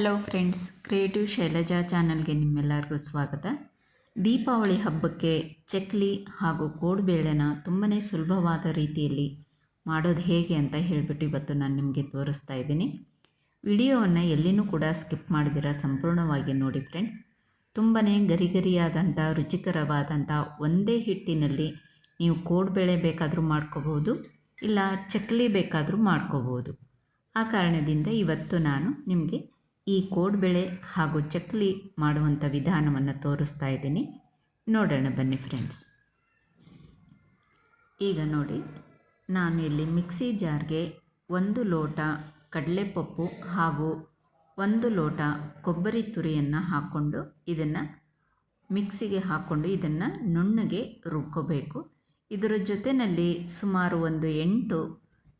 Hello friends creative Shailaja ಚಾನಲ್ಗೆ ನಿಮ್ಮೆಲ್ಲರಿಗೂ ಸ್ವಾಗತ. ದೀಪಾವಳಿ ಹಬ್ಬಕ್ಕೆ ಚಕ್ಲಿ ಹಾಗೂ ಕೋಡುಬೇಳೆನ ತುಂಬಾ ಸುಲಭವಾದ ರೀತಿಯಲ್ಲಿ ಮಾಡೋದು ಹೇಗೆ ಅಂತ ಹೇಳಿಬಿಟ್ಟು ಇವತ್ತು ನಾನು ನಿಮಗೆ ತೋರಿಸ್ತಾ ಇದ್ದೀನಿ. ವಿಡಿಯೋವನ್ನು ಎಲ್ಲಿನೂ ಕೂಡ ಸ್ಕಿಪ್ ಮಾಡಿದಿರ ಸಂಪೂರ್ಣವಾಗಿ ನೋಡಿ ಫ್ರೆಂಡ್ಸ್ ತುಂಬಾ ಗರಿಗರಿಯಾದಂಥ ರುಚಿಕರವಾದಂಥ ಒಂದೇ ಹಿಟ್ಟಿನಲ್ಲಿ ನೀವು ಕೋಡುಬೇಳೆ ಬೇಕಾದರೂ ಮಾಡ್ಕೋಬೋದು ಇಲ್ಲ ಚಕ್ಲಿ ಬೇಕಾದರೂ ಮಾಡ್ಕೋಬೋದು ಆ ಕಾರಣದಿಂದ ಇವತ್ತು ನಾನು ನಿಮಗೆ ಈ ಕೋಡುಬೇಳೆ ಹಾಗೂ ಚಕ್ಲಿ ಮಾಡುವಂಥ ವಿಧಾನವನ್ನು ತೋರಿಸ್ತಾ ಇದ್ದೀನಿ. ನೋಡೋಣ ಬನ್ನಿ ಫ್ರೆಂಡ್ಸ್ ಈಗ ನೋಡಿ, ನಾನು ಇಲ್ಲಿ ಮಿಕ್ಸಿ ಜಾರ್ಗೆ ಒಂದು ಲೋಟ ಕಡಲೆಪಪ್ಪು ಹಾಗೂ ಒಂದು ಲೋಟ ಕೊಬ್ಬರಿ ತುರಿಯನ್ನು ಹಾಕ್ಕೊಂಡು ಇದನ್ನು ಮಿಕ್ಸಿಗೆ ಹಾಕ್ಕೊಂಡು ಇದನ್ನು ನುಣ್ಣಗೆ ರುಬ್ಕೋಬೇಕು. ಇದರ ಜೊತೆಯಲ್ಲಿ ಸುಮಾರು ಒಂದು ಎಂಟು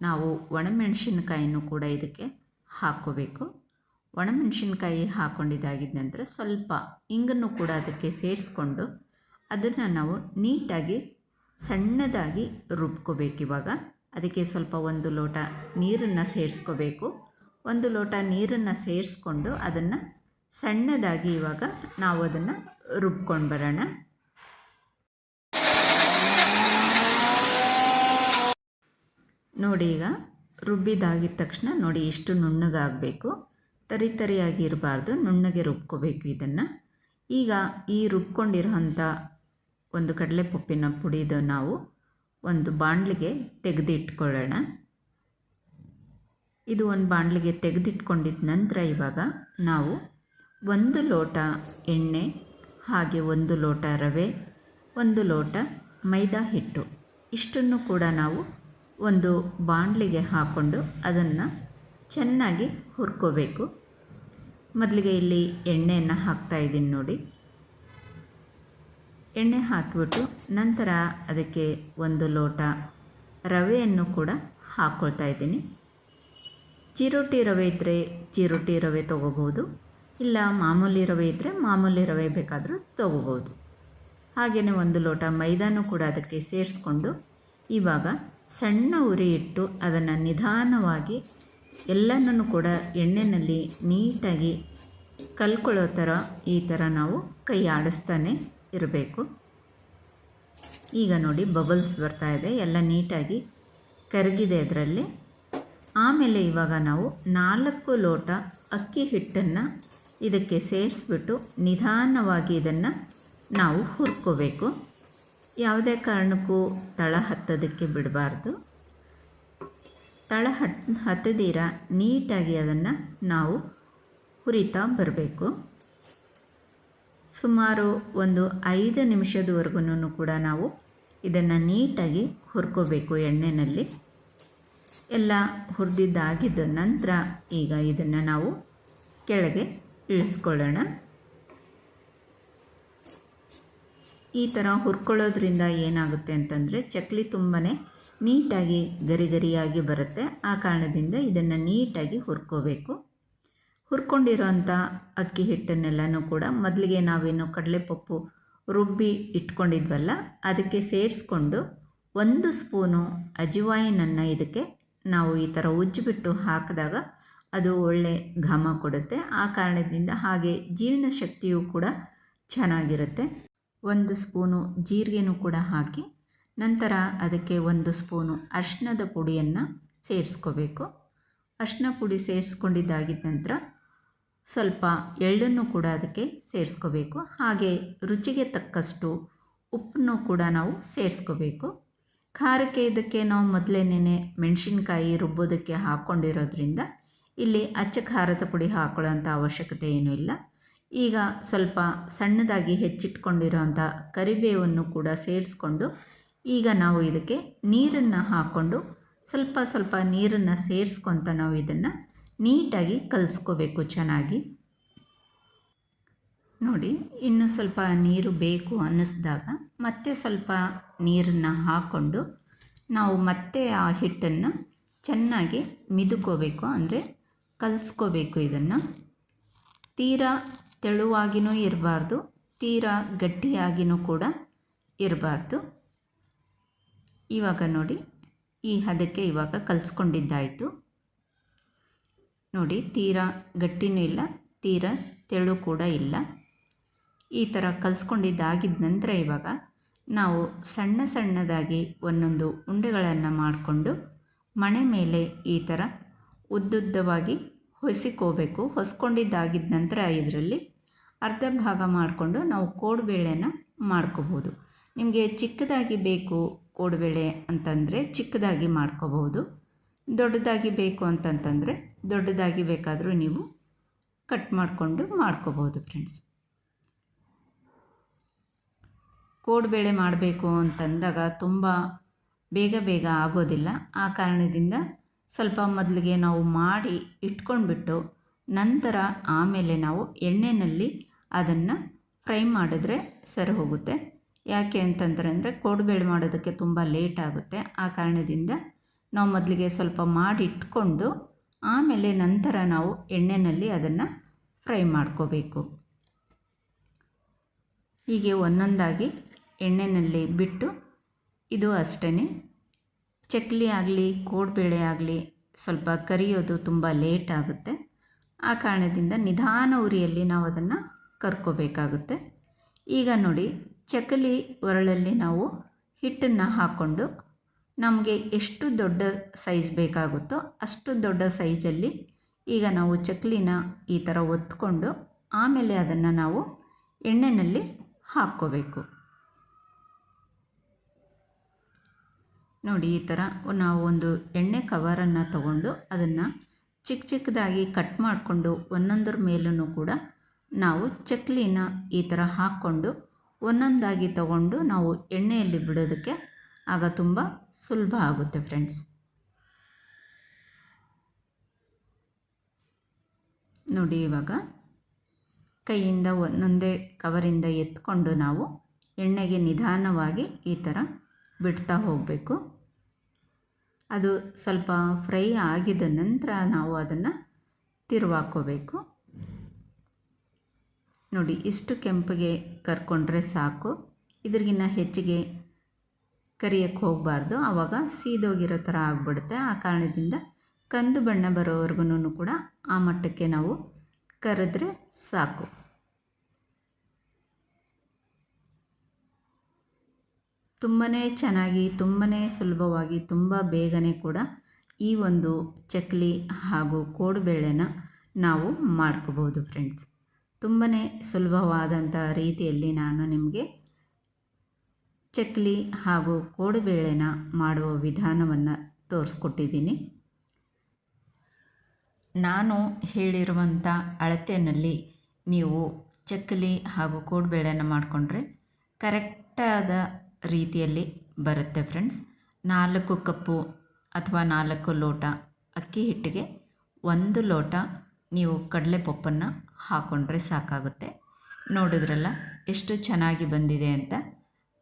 ನಾವು ಒಣಮೆಣಸಿನಕಾಯಿಯನ್ನು ಕೂಡ ಇದಕ್ಕೆ ಹಾಕ್ಕೋಬೇಕು. ಒಣಮೆಣಸಿನ್ಕಾಯಿ ಹಾಕ್ಕೊಂಡಿದ್ದಾಗಿದ್ದ ನಂತರ ಸ್ವಲ್ಪ ಇಂಗನ್ನು ಕೂಡ ಅದಕ್ಕೆ ಸೇರಿಸ್ಕೊಂಡು ಅದನ್ನು ನಾವು ನೀಟಾಗಿ ಸಣ್ಣದಾಗಿ ರುಬ್ಕೋಬೇಕು ಇವಾಗ. ಅದಕ್ಕೆ ಸ್ವಲ್ಪ ಒಂದು ಲೋಟ ನೀರನ್ನು ಸೇರಿಸ್ಕೋಬೇಕು. ಒಂದು ಲೋಟ ನೀರನ್ನು ಸೇರಿಸ್ಕೊಂಡು ಅದನ್ನು ಸಣ್ಣದಾಗಿ ಇವಾಗ ನಾವು ಅದನ್ನು ರುಬ್ಕೊಂಡು ಬರೋಣ. ನೋಡಿ ಈಗ ರುಬ್ಬಿದಾಗಿದ ತಕ್ಷಣ ನೋಡಿ ಇಷ್ಟು ನುಣ್ಣಗಾಗಬೇಕು. ತರಿ ತರಿಯಾಗಿ ಇರಬಾರ್ದು ನುಣ್ಣಗೆ ರುಬ್ಕೋಬೇಕು ಇದನ್ನು. ಈಗ ಈ ರುಬ್ಕೊಂಡಿರೋಂಥ ಒಂದು ಕಡಲೆ ಕಡಲೆಪಪ್ಪಿನ ಪುಡಿದು ನಾವು ಒಂದು ಬಾಣಲಿಗೆ ತೆಗೆದಿಟ್ಕೊಳ್ಳೋಣ. ಇದು ಒಂದು ಬಾಣಲಿಗೆ ತೆಗೆದಿಟ್ಕೊಂಡಿದ್ದ ನಂತರ ಇವಾಗ ನಾವು ಒಂದು ಲೋಟ ಎಣ್ಣೆ, ಹಾಗೆ ಒಂದು ಲೋಟ ರವೆ, ಒಂದು ಲೋಟ ಮೈದಾ ಹಿಟ್ಟು ಇಷ್ಟನ್ನು ಕೂಡ ನಾವು ಒಂದು ಬಾಣಲಿಗೆ ಹಾಕ್ಕೊಂಡು ಅದನ್ನು ಚೆನ್ನಾಗಿ ಹುರ್ಕೋಬೇಕು. ಮೊದಲಿಗೆ ಇಲ್ಲಿ ಎಣ್ಣೆಯನ್ನು ಹಾಕ್ತಾ ಇದ್ದೀನಿ ನೋಡಿ. ಎಣ್ಣೆ ಹಾಕಿಬಿಟ್ಟು ನಂತರ ಅದಕ್ಕೆ ಒಂದು ಲೋಟ ರವೆಯನ್ನು ಕೂಡ ಹಾಕ್ಕೊಳ್ತಾ ಇದ್ದೀನಿ. ಚಿರೋಟಿ ರವೆ ಇದ್ದರೆ ಚಿರೋಟಿ ರವೆ ತೊಗೋಬೋದು ಇಲ್ಲ ಮಾಮೂಲಿ ರವೆ ಇದ್ದರೆ ಮಾಮೂಲಿ ರವೆ ಬೇಕಾದರೂ ತೊಗೋಬೋದು ಹಾಗೆಯೇ ಒಂದು ಲೋಟ ಮೈದಾನು ಕೂಡ ಅದಕ್ಕೆ ಸೇರಿಸ್ಕೊಂಡು ಇವಾಗ ಸಣ್ಣ ಉರಿ ಇಟ್ಟು ಅದನ್ನು ನಿಧಾನವಾಗಿ ಎಲ್ಲನೂ ಕೂಡ ಎಣ್ಣೆಯಲ್ಲಿ ನೀಟಾಗಿ ಕಲ್ಕೊಳ್ಳೋ ಥರ ಈ ಥರ ನಾವು ಕೈ ಆಡಿಸ್ತಾನೆ ಇರಬೇಕು. ಈಗ ನೋಡಿ ಬಬಲ್ಸ್ ಬರ್ತಾ ಇದೆ. ಎಲ್ಲ ನೀಟಾಗಿ ಕರಗಿದೆ ಅದರಲ್ಲಿ. ಆಮೇಲೆ ಇವಾಗ ನಾವು ನಾಲ್ಕು ಲೋಟ ಅಕ್ಕಿ ಹಿಟ್ಟನ್ನು ಇದಕ್ಕೆ ಸೇರಿಸ್ಬಿಟ್ಟು ನಿಧಾನವಾಗಿ ಇದನ್ನು ನಾವು ಹುರ್ಕೋಬೇಕು. ಯಾವುದೇ ಕಾರಣಕ್ಕೂ ತಳ ಹತ್ತೋದಕ್ಕೆ ಬಿಡಬಾರ್ದು. ತಳ ಹತ್ ಹತ್ತದಿರ ನೀಟಾಗಿ ಅದನ್ನು ನಾವು ಹುರಿತಾ ಬರಬೇಕು. ಸುಮಾರು ಒಂದು ಐದು ನಿಮಿಷದವರೆಗೂ ಕೂಡ ನಾವು ಇದನ್ನು ನೀಟಾಗಿ ಹುರ್ಕೋಬೇಕು ಎಣ್ಣೆಯಲ್ಲಿ ಎಲ್ಲ ಹುರಿದಿದ್ದಾಗಿದ್ದ ನಂತರ ಈಗ ಇದನ್ನು ನಾವು ಕೆಳಗೆ ಇಳಿಸ್ಕೊಳ್ಳೋಣ. ಈ ಥರ ಹುರ್ಕೊಳ್ಳೋದ್ರಿಂದ ಏನಾಗುತ್ತೆ ಅಂತಂದರೆ ಚಕ್ಲಿ ತುಂಬಾ ನೀಟಾಗಿ ಗರಿ ಗರಿಯಾಗಿ ಬರುತ್ತೆ. ಆ ಕಾರಣದಿಂದ ಇದನ್ನು ನೀಟಾಗಿ ಹುರ್ಕೋಬೇಕು. ಹುರ್ಕೊಂಡಿರೋಂಥ ಅಕ್ಕಿ ಹಿಟ್ಟನ್ನೆಲ್ಲನೂ ಕೂಡ ಮೊದಲಿಗೆ ನಾವೇನು ಕಡಲೆಪಪ್ಪು ರುಬ್ಬಿ ಇಟ್ಕೊಂಡಿದ್ವಲ್ಲ, ಅದಕ್ಕೆ ಸೇರಿಸ್ಕೊಂಡು ಒಂದು ಸ್ಪೂನು ಅಜವಾಯಿನನ್ನು ಇದಕ್ಕೆ ನಾವು ಈ ಥರ ಉಜ್ಜಿಬಿಟ್ಟು ಹಾಕಿದಾಗ ಅದು ಒಳ್ಳೆ ಘಮ ಕೊಡುತ್ತೆ. ಆ ಕಾರಣದಿಂದ ಹಾಗೆ ಜೀರ್ಣಶಕ್ತಿಯೂ ಕೂಡ ಚೆನ್ನಾಗಿರುತ್ತೆ. ಒಂದು ಸ್ಪೂನು ಜೀರಿಗೆನೂ ಕೂಡ ಹಾಕಿ ನಂತರ ಅದಕ್ಕೆ ಒಂದು ಸ್ಪೂನು ಅರ್ಶಿನದ ಪುಡಿಯನ್ನು ಸೇರಿಸ್ಕೋಬೇಕು. ಅರ್ಶಿನ ಪುಡಿ ಸೇರಿಸ್ಕೊಂಡಿದ್ದಾಗಿದ್ದ ನಂತರ ಸ್ವಲ್ಪ ಎಳ್ಳನ್ನು ಕೂಡ ಅದಕ್ಕೆ ಸೇರಿಸ್ಕೋಬೇಕು. ಹಾಗೆ ರುಚಿಗೆ ತಕ್ಕಷ್ಟು ಉಪ್ಪನ್ನು ಕೂಡ ನಾವು ಸೇರಿಸ್ಕೋಬೇಕು. ಖಾರಕ್ಕೆ ಇದಕ್ಕೆ ನಾವು ಮೊದಲೇನೇ ಮೆಣಸಿನ್ಕಾಯಿ ರುಬ್ಬೋದಕ್ಕೆ ಹಾಕ್ಕೊಂಡಿರೋದ್ರಿಂದ ಇಲ್ಲಿ ಅಚ್ಚ ಖಾರದ ಪುಡಿ ಹಾಕೊಳ್ಳೋಂಥ ಅವಶ್ಯಕತೆ ಏನೂ ಇಲ್ಲ. ಈಗ ಸ್ವಲ್ಪ ಸಣ್ಣದಾಗಿ ಹೆಚ್ಚಿಟ್ಕೊಂಡಿರೋಂಥ ಕರಿಬೇವನ್ನು ಕೂಡ ಸೇರಿಸ್ಕೊಂಡು ಈಗ ನಾವು ಇದಕ್ಕೆ ನೀರನ್ನು ಹಾಕ್ಕೊಂಡು ಸ್ವಲ್ಪ ಸ್ವಲ್ಪ ನೀರನ್ನು ಸೇರಿಸ್ಕೊತ ನಾವು ಇದನ್ನು ನೀಟಾಗಿ ಕಲಿಸ್ಕೋಬೇಕು ಚೆನ್ನಾಗಿ. ನೋಡಿ, ಇನ್ನು ಸ್ವಲ್ಪ ನೀರು ಬೇಕು ಅನ್ನಿಸ್ದಾಗ ಮತ್ತೆ ಸ್ವಲ್ಪ ನೀರನ್ನು ಹಾಕ್ಕೊಂಡು ನಾವು ಮತ್ತೆ ಆ ಹಿಟ್ಟನ್ನು ಚೆನ್ನಾಗಿ ಮಿದುಕೋಬೇಕು. ಅಂದರೆ ಕಲಿಸ್ಕೋಬೇಕು ಇದನ್ನು. ತೀರಾ ತೆಳುವಾಗಿಯೂ ಇರಬಾರ್ದು, ತೀರಾ ಗಟ್ಟಿಯಾಗಿಯೂ ಕೂಡ ಇರಬಾರ್ದು. ಇವಾಗ ನೋಡಿ, ಈ ಹದಕ್ಕೆ ಇವಾಗ ಕಲಿಸ್ಕೊಂಡಿದ್ದಾಯಿತು. ನೋಡಿ, ತೀರಾ ಗಟ್ಟಿನೂ ಇಲ್ಲ, ತೀರ ತೆಳು ಕೂಡ ಇಲ್ಲ. ಈ ಥರ ಕಲಿಸ್ಕೊಂಡಿದ್ದಾಗಿದ್ದ ನಂತರ ಇವಾಗ ನಾವು ಸಣ್ಣ ಸಣ್ಣದಾಗಿ ಒಂದೊಂದು ಉಂಡೆಗಳನ್ನು ಮಾಡಿಕೊಂಡು ಮಣೆ ಮೇಲೆ ಈ ಥರ ಉದ್ದುದ್ದವಾಗಿ ಹೊಸಿಕೋಬೇಕು ಹೊಸ್ಕೊಂಡಿದ್ದಾಗಿದ್ದ ನಂತರ ಇದರಲ್ಲಿ ಅರ್ಧ ಭಾಗ ಮಾಡಿಕೊಂಡು ನಾವು ಕೋಡುಬೇಳೆನ ಮಾಡ್ಕೋಬೋದು. ನಿಮಗೆ ಚಿಕ್ಕದಾಗಿ ಬೇಕು ಕೋಡುಬೇಳೆ ಅಂತಂದರೆ ಚಿಕ್ಕದಾಗಿ ಮಾಡ್ಕೋಬಹುದು ದೊಡ್ಡದಾಗಿ ಬೇಕು ಅಂತಂತಂದರೆ ದೊಡ್ಡದಾಗಿ ಬೇಕಾದರೂ ನೀವು ಕಟ್ ಮಾಡಿಕೊಂಡು ಮಾಡ್ಕೋಬೋದು ಫ್ರೆಂಡ್ಸ್ ಕೋಡುಬೇಳೆ ಮಾಡಬೇಕು ಅಂತಂದಾಗ ತುಂಬ ಬೇಗ ಬೇಗ ಆಗೋದಿಲ್ಲ. ಆ ಕಾರಣದಿಂದ ಸ್ವಲ್ಪ ಮೊದಲಿಗೆ ನಾವು ಮಾಡಿ ಇಟ್ಕೊಂಡ್ಬಿಟ್ಟು ನಂತರ ಆಮೇಲೆ ನಾವು ಎಣ್ಣೆಯಲ್ಲಿ ಅದನ್ನು ಫ್ರೈ ಮಾಡಿದ್ರೆ ಸರಿ ಹೋಗುತ್ತೆ. ಯಾಕೆ ಅಂತಂದ್ರೆ ಅಂದರೆ ಕೋಡುಬೇಳೆ ಮಾಡೋದಕ್ಕೆ ತುಂಬ ಲೇಟ್ ಆಗುತ್ತೆ. ಆ ಕಾರಣದಿಂದ ನಾವು ಮೊದಲಿಗೆ ಸ್ವಲ್ಪ ಮಾಡಿ ಆಮೇಲೆ ನಂತರ ನಾವು ಎಣ್ಣೆಯಲ್ಲಿ ಅದನ್ನು ಫ್ರೈ ಮಾಡ್ಕೋಬೇಕು. ಹೀಗೆ ಒಂದೊಂದಾಗಿ ಎಣ್ಣೆಯಲ್ಲಿ ಬಿಟ್ಟು ಇದು ಅಷ್ಟೇ ಚಕ್ಲಿ ಆಗಲಿ, ಕೋಡ್ಬೇಳೆ ಆಗಲಿ ಸ್ವಲ್ಪ ಕರಿಯೋದು ತುಂಬ ಲೇಟ್ ಆಗುತ್ತೆ. ಆ ಕಾರಣದಿಂದ ನಿಧಾನ ಉರಿಯಲ್ಲಿ ನಾವು ಅದನ್ನು ಕರ್ಕೋಬೇಕಾಗುತ್ತೆ. ಈಗ ನೋಡಿ, ಚಕ್ಲಿ ಒರಳಲ್ಲಿ ನಾವು ಹಿಟ್ಟನ್ನು ಹಾಕ್ಕೊಂಡು ನಮಗೆ ಎಷ್ಟು ದೊಡ್ಡ ಸೈಜ್ ಬೇಕಾಗುತ್ತೋ ಅಷ್ಟು ದೊಡ್ಡ ಸೈಜಲ್ಲಿ ಈಗ ನಾವು ಚಕ್ಲಿನ ಈ ಥರ ಒತ್ಕೊಂಡು ಆಮೇಲೆ ಅದನ್ನು ನಾವು ಎಣ್ಣೆಯಲ್ಲಿ ಹಾಕ್ಕೋಬೇಕು. ನೋಡಿ ಈ ಥರ ನಾವು ಒಂದು ಎಣ್ಣೆ ಕವರನ್ನು ತಗೊಂಡು ಅದನ್ನು ಚಿಕ್ಕ ಚಿಕ್ಕದಾಗಿ ಕಟ್ ಮಾಡಿಕೊಂಡು ಒಂದೊಂದರ ಮೇಲೂ ಕೂಡ ನಾವು ಚಕ್ಲಿನ ಈ ಥರ ಹಾಕ್ಕೊಂಡು ಒಂದೊಂದಾಗಿ ತಗೊಂಡು ನಾವು ಎಣ್ಣೆಯಲ್ಲಿ ಬಿಡೋದಕ್ಕೆ ಆಗ ತುಂಬ ಸುಲಭ ಆಗುತ್ತೆ ಫ್ರೆಂಡ್ಸ್ ನೋಡಿ ಇವಾಗ ಕೈಯಿಂದ ಒಂದೊಂದೇ ಕವರಿಂದ ಎತ್ಕೊಂಡು ನಾವು ಎಣ್ಣೆಗೆ ನಿಧಾನವಾಗಿ ಈ ಥರ ಬಿಡ್ತಾ ಹೋಗಬೇಕು. ಅದು ಸ್ವಲ್ಪ ಫ್ರೈ ಆಗಿದ ನಂತರ ನಾವು ಅದನ್ನು ತಿರುವಾಕೋಬೇಕು. ನೋಡಿ ಇಷ್ಟು ಕೆಂಪಿಗೆ ಕರ್ಕೊಂಡ್ರೆ ಸಾಕು. ಇದ್ರಿಗಿನ್ನ ಹೆಚ್ಚಿಗೆ ಕರಿಯಕ್ಕೆ ಹೋಗಬಾರ್ದು. ಆವಾಗ ಸೀದೋಗಿರೋ ಥರ ಆಗಿಬಿಡುತ್ತೆ. ಆ ಕಾರಣದಿಂದ ಕಂದು ಬಣ್ಣ ಬರೋವರೆಗೂ ಕೂಡ ಆ ಮಟ್ಟಕ್ಕೆ ನಾವು ಕರೆದ್ರೆ ಸಾಕು. ತುಂಬಾ ಚೆನ್ನಾಗಿ ತುಂಬಾ ಸುಲಭವಾಗಿ, ತುಂಬ ಬೇಗನೆ ಕೂಡ ಈ ಒಂದು ಚಕ್ಲಿ ಹಾಗೂ ಕೋಡುಬೇಳೆನ ನಾವು ಮಾಡ್ಕೋಬೋದು ಫ್ರೆಂಡ್ಸ್. ತುಂಬಾ ಸುಲಭವಾದಂಥ ರೀತಿಯಲ್ಲಿ ನಾನು ನಿಮಗೆ ಚಕ್ಲಿ ಹಾಗೂ ಕೋಡುಬೇಳೆನ ಮಾಡುವ ವಿಧಾನವನ್ನು ತೋರಿಸ್ಕೊಟ್ಟಿದ್ದೀನಿ. ನಾನು ಹೇಳಿರುವಂಥ ಅಳತೆಯಲ್ಲಿ ನೀವು ಚಕ್ಕಲಿ ಹಾಗೂ ಕೋಡುಬೇಳೆನ ಮಾಡಿಕೊಂಡ್ರೆ ಕರೆಕ್ಟಾದ ರೀತಿಯಲ್ಲಿ ಬರುತ್ತೆ ಫ್ರೆಂಡ್ಸ್. ನಾಲ್ಕು ಕಪ್ಪು ಅಥವಾ ನಾಲ್ಕು ಲೋಟ ಅಕ್ಕಿ ಹಿಟ್ಟಿಗೆ ಒಂದು ಲೋಟ ನೀವು ಕಡಲೆಪಪ್ಪನ್ನು ಹಾಕ್ಕೊಂಡ್ರೆ ಸಾಕಾಗುತ್ತೆ. ನೋಡಿದ್ರಲ್ಲ, ಎಷ್ಟು ಚೆನ್ನಾಗಿ ಬಂದಿದೆ ಅಂತ.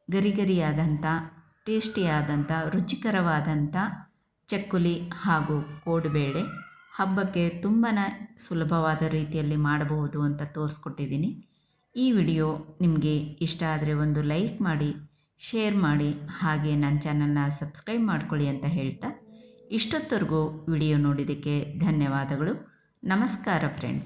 ಗರಿ ಗರಿಯಾದಂಥ ಟೇಸ್ಟಿಯಾದಂಥ, ರುಚಿಕರವಾದಂಥ ಚಕ್ಕುಲಿ ಹಾಗೂ ಕೋಡುಬೇಳೆ ಹಬ್ಬಕ್ಕೆ ತುಂಬಾ ಸುಲಭವಾದ ರೀತಿಯಲ್ಲಿ ಮಾಡಬಹುದು ಅಂತ ತೋರಿಸ್ಕೊಟ್ಟಿದ್ದೀನಿ. ಈ ವಿಡಿಯೋ ನಿಮಗೆ ಇಷ್ಟ ಆದರೆ ಒಂದು ಲೈಕ್ ಮಾಡಿ, ಶೇರ್ ಮಾಡಿ, ಹಾಗೆ ನನ್ನ ಚಾನಲ್ನ ಸಬ್ಸ್ಕ್ರೈಬ್ ಮಾಡ್ಕೊಳ್ಳಿ ಅಂತ ಹೇಳ್ತಾ ಇಷ್ಟೊತ್ತವರೆಗೂ ವಿಡಿಯೋ ನೋಡಿದ್ದಕ್ಕೆ ಧನ್ಯವಾದಗಳು. ನಮಸ್ಕಾರ ಫ್ರೆಂಡ್ಸ್.